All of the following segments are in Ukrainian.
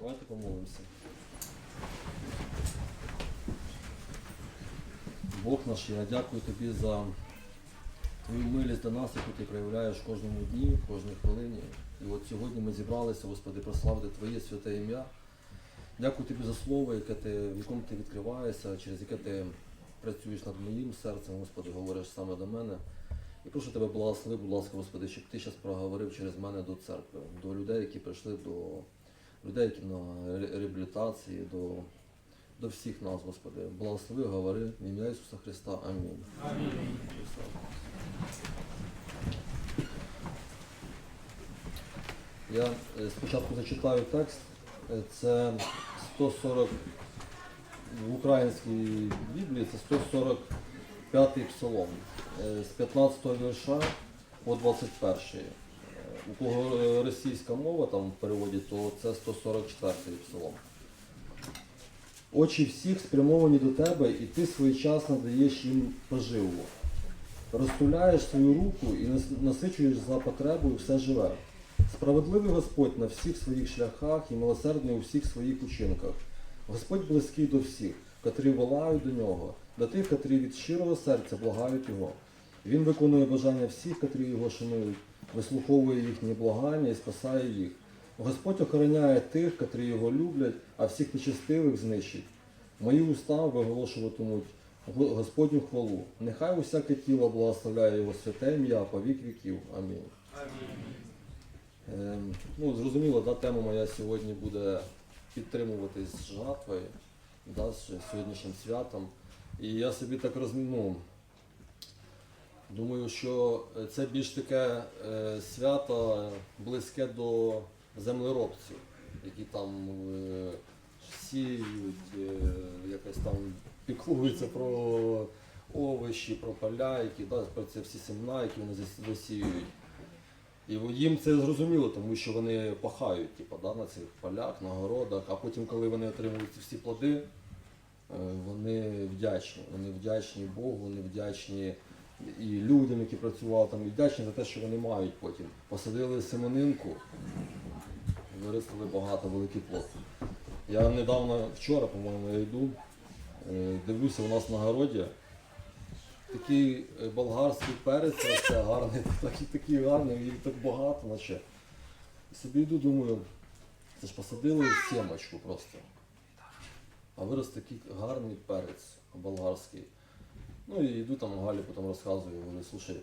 Давайте помолимося. Бог наш, я дякую тобі за твою милість до нас, яку ти проявляєш кожному дні, кожній хвилині. І от сьогодні ми зібралися, Господи, прославити Твоє святе ім'я. Дякую тобі за слово, яке ти, в якому ти відкриваєшся, через яке ти працюєш над моїм серцем, Господи, говориш саме до мене. І прошу тебе, благослови, будь ласка, Господи, щоб ти зараз проговорив через мене до церкви, до людей, які прийшли до людей, на реабілітації, до, до всіх нас, Господи. Благослови, говори в ім'я Ісуса Христа. Амінь. Я е, спочатку зачитаю текст. Е, Це 140 в українській Біблії, це 145 псалом. Е, З 15 вірша по 21. Е, У кого е, російська мова там в переводі, то це 144 псалом. Очі всіх спрямовані до тебе, і ти своєчасно даєш їм поживу. Розтуляєш свою руку і насичуєш за потребою все живе. Справедливий Господь на всіх своїх шляхах і милосердний у всіх своїх учинках. Господь близький до всіх, котрі волають до нього, до тих, котрі від щирого серця благають його. Він виконує бажання всіх, котрі його шанують, вислуховує їхні благання і спасає їх. Господь охороняє тих, котрі його люблять, а всіх нечестивих знищить. Мої уста виголошуватимуть Господню хвалу. Нехай усяке тіло благословляє його святе ім'я по вік віків. Амінь. Ем, ну, зрозуміло, да, тема моя сьогодні буде підтримуватись жатвою, да, з сьогоднішнім святом. І я собі так розміну. Думаю, що це більш таке е, свято близьке до землеробців, які там е, сіють, е, якось там піклуються про овочі, про поля, які да, про ці всі семена, які вони засіюють. І їм це зрозуміло, тому що вони пахають типу, да, на цих полях, на городах, а потім, коли вони отримують ці всі плоди, е, вони вдячні. Вони вдячні Богу, вони вдячні і людям, які працювали там, і вдячні за те, що вони мають потім. Посадили семенинку, виростили багато великий плод. Я недавно, вчора, по-моєму, я йду, е, дивлюся у нас на городі. Такий е, болгарський перець, це гарний, такий, такий гарний, їх так багато, наче. Собі йду, думаю, це ж посадили сімочку просто. А вирос такий гарний перець болгарський. Ну і йду там Галі потім розказую, говорю, слушай,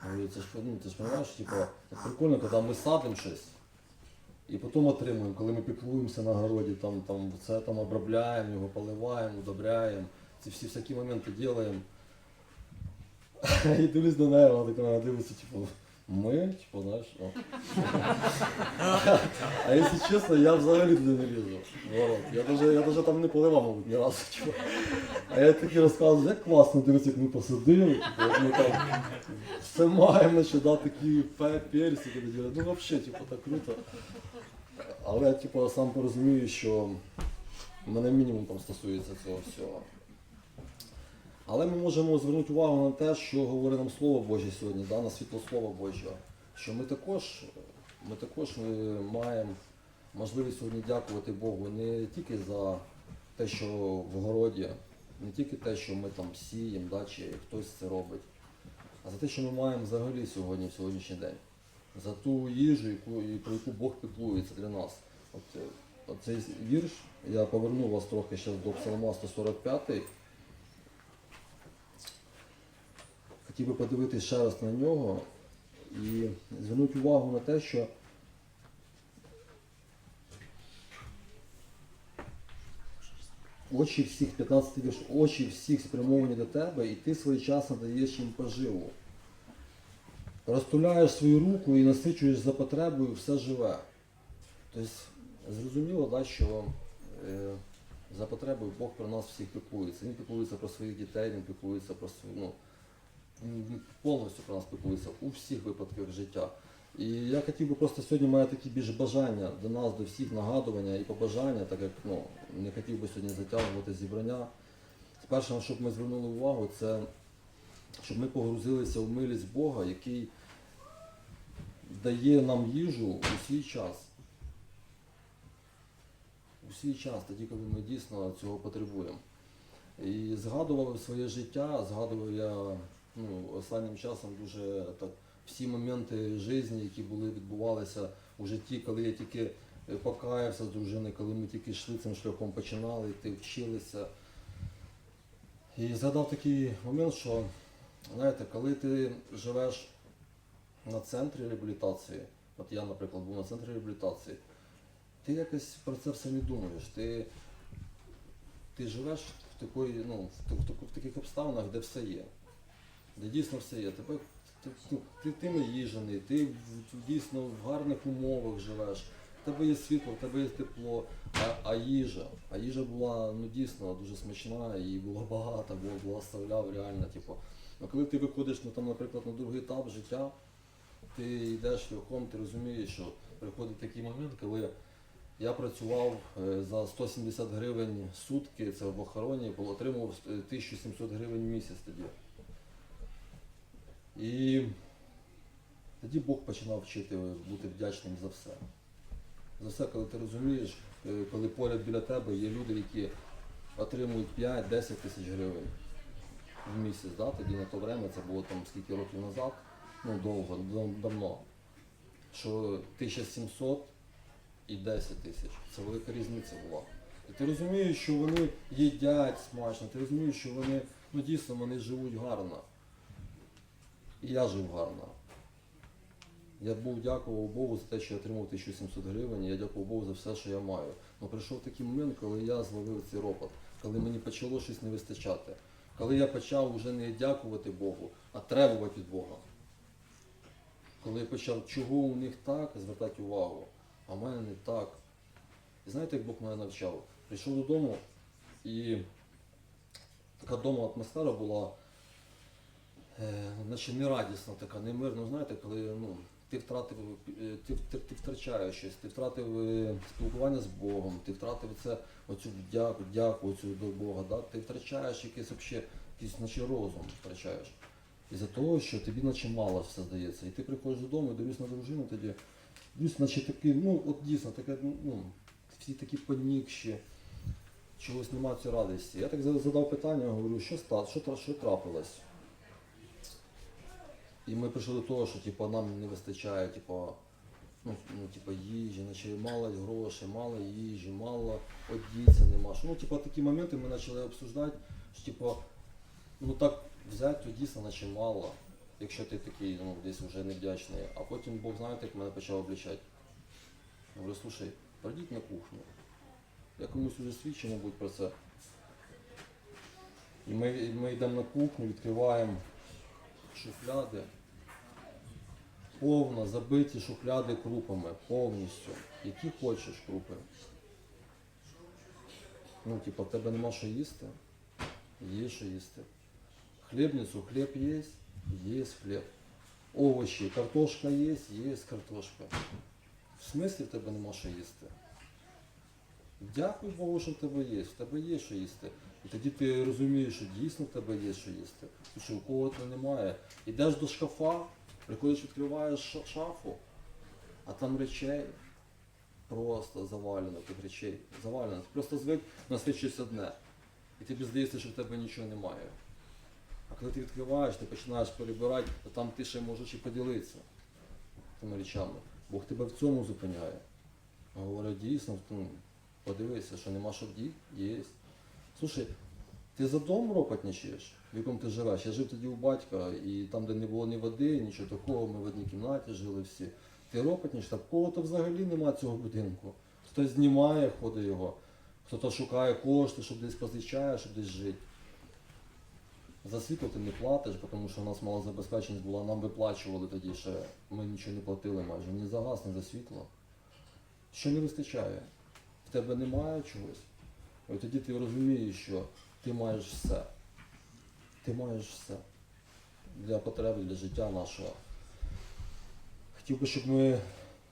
говорю, це ж ну, ти ж розумієш, типу, прикольно, коли ми садимо щось. І потім отримуємо, коли ми піклуємося на городі, там, там, це там обробляємо, його поливаємо, удобряємо, ці всі всякі моменти робимо. І дивлюсь на неї, вона така дивиться, типу, ми, типу, знаєш, ну. А якщо чесно, я взагалі туди не лізу. в город. Я даже, я даже там не поливав, мабуть, ні разу. Типу. А я такі розказую, як класно дивиться, як ми посадили, типу, ми там все маємо, що да, такі пе- ну взагалі, типу, так круто. Але я типу, сам порозумію, що мене мінімум там стосується цього всього. Але ми можемо звернути увагу на те, що говорить нам Слово Боже сьогодні, да, на світло Слова Божого. Що ми також, ми також е, маємо можливість сьогодні дякувати Богу не тільки за те, що в городі, не тільки те, що ми там сіємо, да, чи хтось це робить, а за те, що ми маємо взагалі сьогодні, в сьогоднішній день. За ту їжу, яку, про яку Бог піклується для нас. От, е, от цей вірш, я поверну вас трохи ще до Псалма 145. Хотів би подивитися ще раз на нього і звернути увагу на те, що очі всіх, 15 вірш, очі всіх спрямовані до тебе, і ти своєчасно даєш їм поживу. Розтуляєш свою руку і насичуєш за потребою все живе. Тобто, зрозуміло, да, що е, за потребою Бог про нас всіх піклується. Він піклується про своїх дітей, він піклується про свою, ну, повністю про нас піклується у всіх випадках життя. І я хотів би просто сьогодні маю такі більш бажання до нас, до всіх нагадування і побажання, так як ну, не хотів би сьогодні затягувати зібрання. Перше, на що б ми звернули увагу, це щоб ми погрузилися в милість Бога, який дає нам їжу у свій час. у свій час, тоді, коли ми дійсно цього потребуємо. І згадував своє життя, згадував я ну, останнім часом дуже так всі моменти життя, які були відбувалися у житті, коли я тільки е, покаявся з дружиною, коли ми тільки йшли цим шляхом, починали йти, вчилися. І згадав такий момент, що знаєте, коли ти живеш на центрі реабілітації, от я, наприклад, був на центрі реабілітації, ти якось про це все не думаєш. Ти, ти живеш в, такої, ну, в, в, в таких обставинах, де все є. Де дійсно все є. Тебе, ти, ну, ти, ти наїжений, ти дійсно в гарних умовах живеш. В тебе є світло, в тебе є тепло, а, а їжа. А їжа була ну, дійсно дуже смачна, її було багато, Бог благословляв реально. Типу. Ну, коли ти виходиш, ну, там, наприклад, на другий етап життя, ти йдеш шляхом, ти розумієш, що приходить такий момент, коли я працював е, за 170 гривень сутки, це в охороні, бо отримував е, 1700 гривень в місяць тоді. І тоді Бог починав вчити бути вдячним за все. За все, коли ти розумієш, е, коли поряд біля тебе є люди, які отримують 5-10 тисяч гривень в місяць, да? тоді на то время, це було там скільки років назад, ну довго, давно, що 1700 і 10 тисяч. Це велика різниця була. І ти розумієш, що вони їдять смачно, ти розумієш, що вони ну дійсно вони живуть гарно. І я жив гарно. Я був дякував Богу за те, що я отримав 1700 гривень, я дякував Богу за все, що я маю. Ну прийшов такий момент, коли я зловив цей ропот, коли мені почало щось не вистачати. Коли я почав вже не дякувати Богу, а требувати від Бога. Коли я почав, чого у них так, звертати увагу, а в мене не так. І знаєте, як Бог мене навчав? Прийшов додому і така дома атмосфера була, е, наче нерадісна, така, немирна. Знаєте, коли ну, ти втратив, е, ти, ти, ти втрачаєш щось, ти втратив е, спілкування з Богом, ти втратив це, оцю вдяку, дяку оцю до Бога, да? ти втрачаєш якийсь вообще, якийсь наче розум втрачаєш. Із-за того, що тобі наче мало все здається. І ти приходиш додому і дивишся на дружину тоді, дивишся, наче такий, ну от дійсно, таке, ну, всі такі понікші, чогось немає цієї радості. Я так задав питання, говорю, що сталося, що, що трапилось? І ми прийшли до того, що типу, нам не вистачає типу, ну, ну, типу, їжі, наче мало грошей, мало їжі, мало одіться нема. Що, Ну, типу, такі моменти ми почали обсуждати, що типу, ну так взяти, то дійсно наче мало, якщо ти такий ну, десь вже невдячний. А потім Бог знаєте, як мене почав облічати. Говорю, слушай, пройдіть на кухню. Я комусь вже свідчив, мабуть, про це. І ми, ми йдемо на кухню, відкриваємо шухляди. Повно забиті шухляди крупами, повністю. Які хочеш крупи. Ну, типа, в тебе нема що їсти, є що їсти. Хлібницю, хліб є, є хліб. Овочі, картошка є, є картошка. В смислі в тебе нема що їсти? Дякуй Богу, що в тебе є, в тебе є що їсти. І тоді ти розумієш, що дійсно в тебе є що їсти. Що у кого-то немає. Ідеш до шкафа, приходиш, відкриваєш шафу, а там речей просто завалено тих речей. Завалено. Ти просто звик на все щось одне. І тобі здається, що в тебе нічого немає. А коли ти відкриваєш, ти починаєш перебирати, то там ти ще можеш і поділитися тими речами. Бог тебе в цьому зупиняє. А говорю, дійсно, подивися, що нема що є. Слушай, ти за дом ропотничаєш, в якому ти живеш. Я жив тоді у батька, і там, де не було ні води, нічого такого, ми в одній кімнаті жили всі. Ти ропотничаєш, та в кого-то взагалі нема цього будинку. Хтось знімає, ходить його, хтось шукає кошти, щоб десь позичає, щоб десь жити. За світло ти не платиш, тому що у нас мала забезпеченість була, нам виплачували тоді ще, ми нічого не платили майже, ні за газ, ні за світло. Що не вистачає? В тебе немає чогось. І тоді ти розумієш, що ти маєш все. Ти маєш все для потреби, для життя нашого. Хотів би, щоб ми,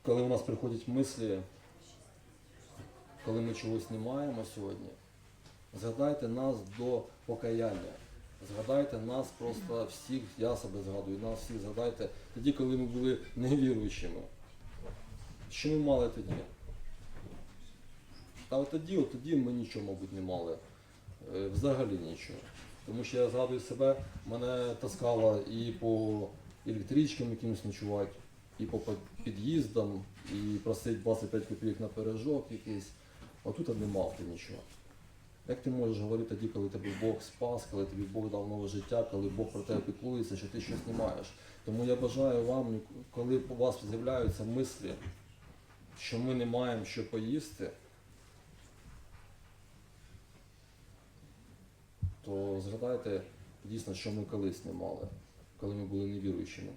коли у нас приходять мислі, коли ми чогось не маємо сьогодні, згадайте нас до покаяння. Згадайте нас просто всіх, я себе згадую, нас всіх згадайте тоді, коли ми були невіруючими. Що ми мали тоді? Та от тоді, от тоді ми нічого, мабуть, не мали. Е, Взагалі нічого. Тому що я згадую себе, мене таскало і по електричкам якимось ночувати, і по під'їздам, і просить 25 копійок на пиріжок якийсь. А тут не мав ти нічого. Як ти можеш говорити тоді, коли тебе Бог спас, коли тобі Бог дав нове життя, коли Бог про тебе піклується, що ти щось не маєш? Тому я бажаю вам, коли у вас з'являються мислі, що ми не маємо що поїсти, то згадайте дійсно, що ми колись не мали, коли ми були невіруючими.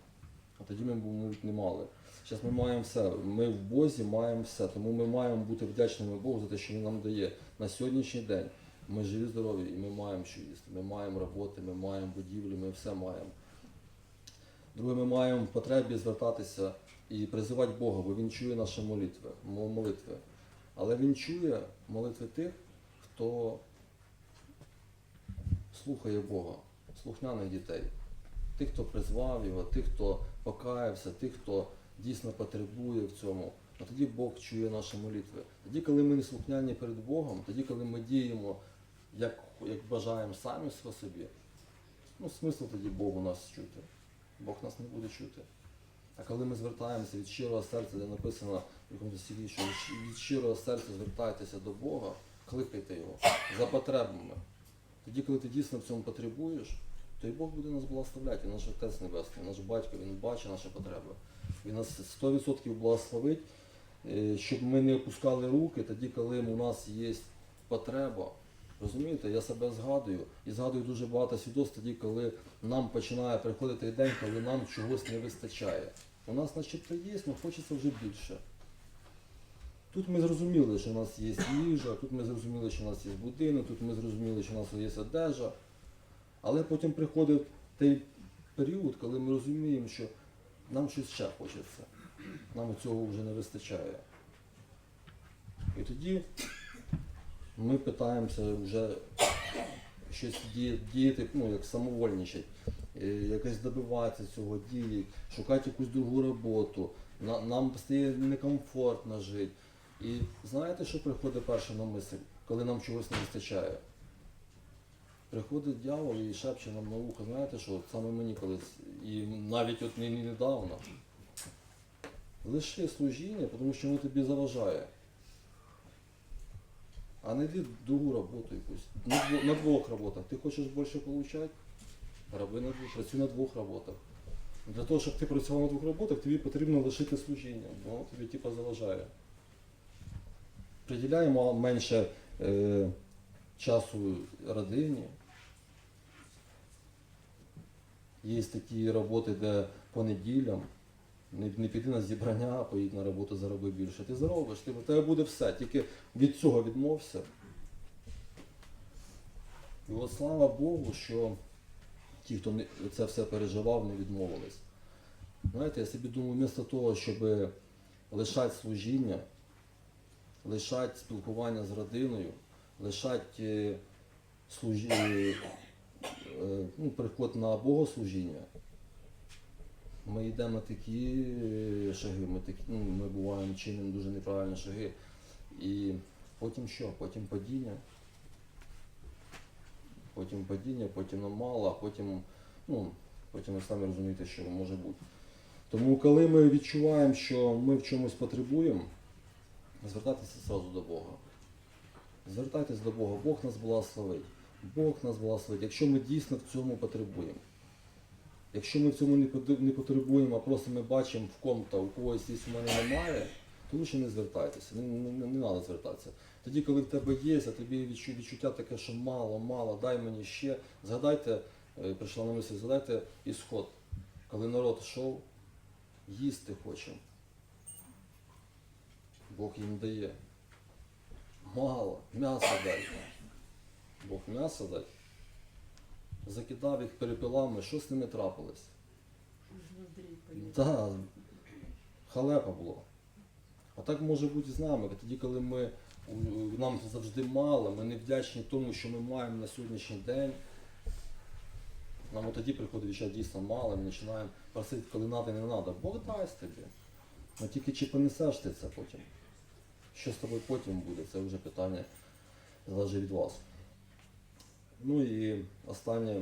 А тоді ми, мабуть, не мали. Зараз ми маємо все. Ми в Бозі маємо все. Тому ми маємо бути вдячними Богу за те, що Він нам дає на сьогоднішній день. Ми живі, здорові, і ми маємо що їсти. Ми маємо роботи, ми маємо будівлі, ми все маємо. Друге, ми маємо в потребі звертатися і призивати Бога, бо Він чує наші молитви, молитви. Але Він чує молитви тих, хто слухає Бога, слухняних дітей, тих, хто призвав його, тих, хто покаявся, тих, хто дійсно потребує в цьому. А тоді Бог чує наші молитви. Тоді, коли ми не слухняні перед Богом, тоді, коли ми діємо, як, як бажаємо самі собі, ну смисл тоді Богу нас чути. Бог нас не буде чути. А коли ми звертаємося від щирого серця, де написано в якомусь стілі, що від щирого серця звертайтеся до Бога, кликайте його за потребами. Тоді, коли ти дійсно в цьому потребуєш, то і Бог буде нас благословляти, і наш Отець Небесний, наш батько, Він бачить наші потреби. Він нас 100% благословить, е, щоб ми не опускали руки тоді, коли у нас є потреба. Розумієте, я себе згадую і згадую дуже багато свідоцтв тоді, коли нам починає приходити день, коли нам чогось не вистачає. У нас начебто є, але хочеться вже більше. Тут ми зрозуміли, що у нас є їжа, тут ми зрозуміли, що у нас є будинок, тут ми зрозуміли, що у нас є одежа. Але потім приходить той період, коли ми розуміємо, що нам щось ще хочеться. Нам цього вже не вистачає. І тоді ми питаємося вже щось діяти, ну, як самовольничать, е, якось добиватися цього дії, шукати якусь другу роботу. Нам стає некомфортно жити. І знаєте, що приходить перше на мисль, коли нам чогось не вистачає? Приходить дьявол і шепче нам на вухо, знаєте що, саме мені колись, і навіть от не, не недавно. Лиши служіння, тому що воно тобі заважає. А не йди другу роботу якусь. На, на двох роботах. Ти хочеш більше отримати? Роби на двох, працюй на двох роботах. Для того, щоб ти працював на двох роботах, тобі потрібно лишити служіння. Воно тобі типу заважає. Приділяємо менше е, часу родині. Є такі роботи, де по неділям не, не піди на зібрання, а поїдь на роботу, зароби більше. Ти заробиш, ти, в тебе буде все. Тільки від цього відмовся. І от слава Богу, що ті, хто не, це все переживав, не відмовились. Знаєте, я собі думаю, вмісто того, щоб лишати служіння, лишати спілкування з родиною, лишати е, служі... е, ну, приход на богослужіння, ми йдемо на такі е, шаги, ми, такі, ну, ми буваємо чинимо дуже неправильні шаги. І потім що? Потім падіння. Потім падіння, потім нам мало, а потім, ну, потім ви самі розумієте, що може бути. Тому коли ми відчуваємо, що ми в чомусь потребуємо, звертайтеся зразу до Бога. Звертайтесь до Бога, Бог нас благословить. Бог нас благословить, якщо ми дійсно в цьому потребуємо. Якщо ми в цьому не потребуємо, а просто ми бачимо в ком-то, у когось у мене немає, то лучше не звертайтеся, не, не, не, не треба звертатися. Тоді, коли в тебе є, а тобі відчу- відчуття таке, що мало, мало, дай мені ще. Згадайте, е, прийшла на мисль, згадайте ісход, коли народ йшов, їсти хоче. Бог їм дає. Мало, м'ясо дай. Бог м'ясо дай. Закидав їх перепилами, що з ними трапилось? Да, халепа було. А так може бути з нами. Тоді, коли ми, нам завжди мало, ми не вдячні тому, що ми маємо на сьогоднішній день. Нам тоді приходить відчуття дійсно мало, ми починаємо просити, коли треба, не треба. Бог дасть тобі. Ну тільки чи понесеш ти це потім? Що з тобою потім буде, це вже питання залежить від вас. Ну і останнє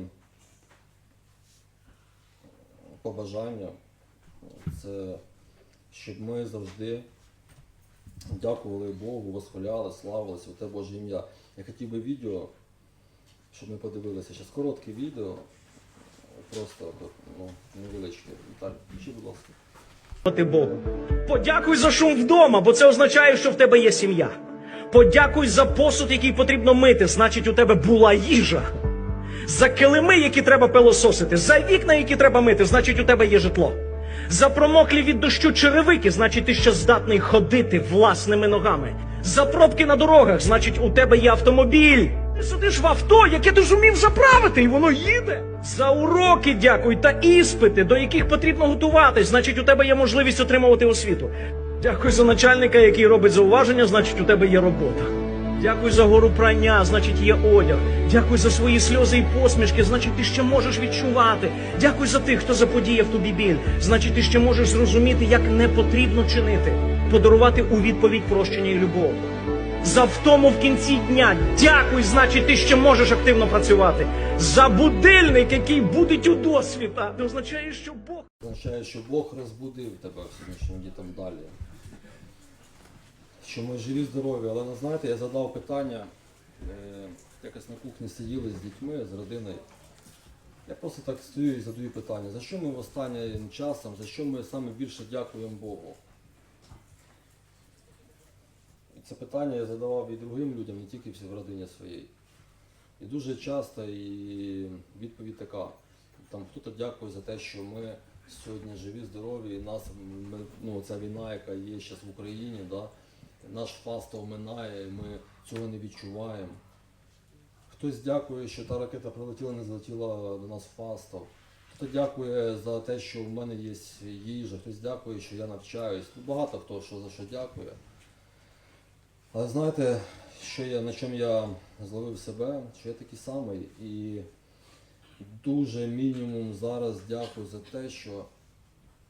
побажання це щоб ми завжди дякували Богу, восхваляли, славили святе Боже ім'я. Я хотів би відео, щоб ми подивилися. Зараз коротке відео, просто ну, невеличке. Віталій, включи, будь ласка. Богу. Подякуй за шум вдома, бо це означає, що в тебе є сім'я. Подякуй за посуд, який потрібно мити, значить у тебе була їжа. За килими, які треба пилососити, за вікна, які треба мити, значить у тебе є житло. За промоклі від дощу черевики, значить ти ще здатний ходити власними ногами. За пробки на дорогах, значить у тебе є автомобіль. Ти сидиш в авто, яке ти зумів заправити, і воно їде. За уроки дякуй та іспити, до яких потрібно готуватись, значить у тебе є можливість отримувати освіту. Дякуй за начальника, який робить зауваження, значить у тебе є робота. Дякуй за гору прання, значить є одяг. Дякуй за свої сльози і посмішки, значить ти ще можеш відчувати. Дякуй за тих, хто заподіяв тобі біль, значить ти ще можеш зрозуміти, як не потрібно чинити, подарувати у відповідь прощення і любов. За втому в кінці дня дякуй, значить ти ще можеш активно працювати. За будильник, який будить у досвіта, це означає, що Бог. означає, що Бог розбудив тебе в сьогоднішньому дні там далі. Що ми живі, здорові, але ну, знаєте, я задав питання, е, якось на кухні сиділи з дітьми, з родиною. Я просто так стою і задаю питання, за що ми в останнім часом, за що ми саме більше дякуємо Богу? І це питання я задавав і другим людям, не тільки в родині своїй. І дуже часто і відповідь така. Там хто-то дякує за те, що ми сьогодні живі, здорові, і нас ну, ця війна, яка є зараз в Україні, да, наш фаст оминає, ми цього не відчуваємо. Хтось дякує, що та ракета прилетіла, не залетіла до нас фастов. Хто дякує за те, що в мене є їжа, хтось дякує, що я навчаюсь. Багато хто що за що дякує. Але знаєте, що я, на чому я зловив себе, що я такий самий. І дуже мінімум зараз дякую за те, що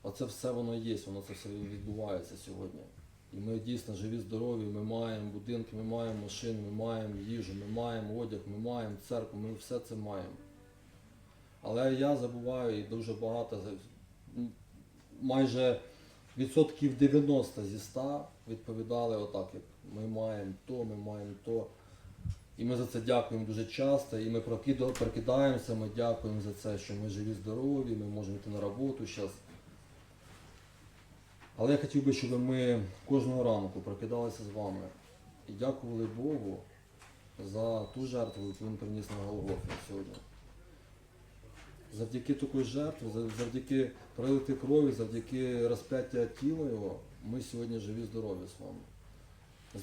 оце все воно є, воно це все відбувається сьогодні. І ми дійсно живі, здорові, ми маємо будинки, ми маємо машини, ми маємо їжу, ми маємо одяг, ми маємо церкву, ми все це маємо. Але я забуваю і дуже багато, майже відсотків 90 зі 100 відповідали отак, як ми маємо то, ми маємо то. І ми за це дякуємо дуже часто, і ми прокидаємося, ми дякуємо за це, що ми живі, здорові, ми можемо йти на роботу зараз. Але я хотів би, щоб ми кожного ранку прокидалися з вами і дякували Богу за ту жертву, яку він приніс на Голгофі сьогодні. Завдяки такої жертви, завдяки пролити крові, завдяки розп'яття тіла його, ми сьогодні живі, здорові з вами.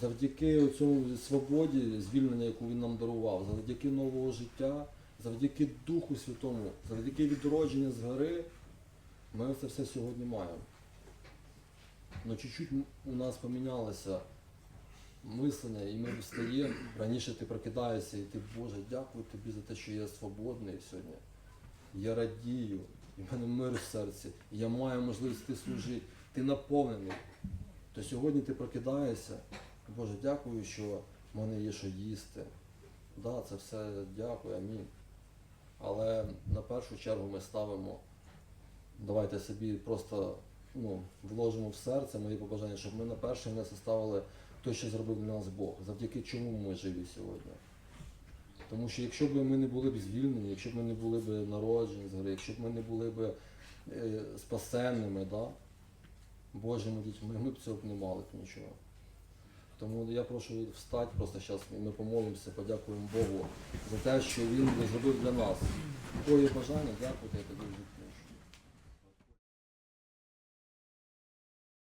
Завдяки цьому свободі, звільнення, яку він нам дарував, завдяки нового життя, завдяки Духу Святому, завдяки відродження з гори, ми це все сьогодні маємо. Ну чуть-чуть у нас помінялося мислення, і ми встаємо. Раніше ти прокидаєшся і ти, Боже, дякую тобі за те, що я свободний сьогодні. Я радію, і в мене мир в серці, і я маю можливість ти служити, ти наповнений. То сьогодні ти прокидаєшся, Боже, дякую, що в мене є що їсти. Да, це все дякую, амінь. Але на першу чергу ми ставимо, давайте собі просто ну, вложимо в серце мої побажання, щоб ми на перше місце ставили те, що зробив для нас Бог, завдяки чому ми живі сьогодні. Тому що якщо б ми не були б звільнені, якщо б ми не були б народжені з гри, якщо б ми не були б е, спасенними, да, Божими дітьми, ми б цього б не мали б нічого. Тому я прошу встати просто зараз, і ми помолимося, подякуємо Богу за те, що Він зробив для нас. Такої бажання, дякую, я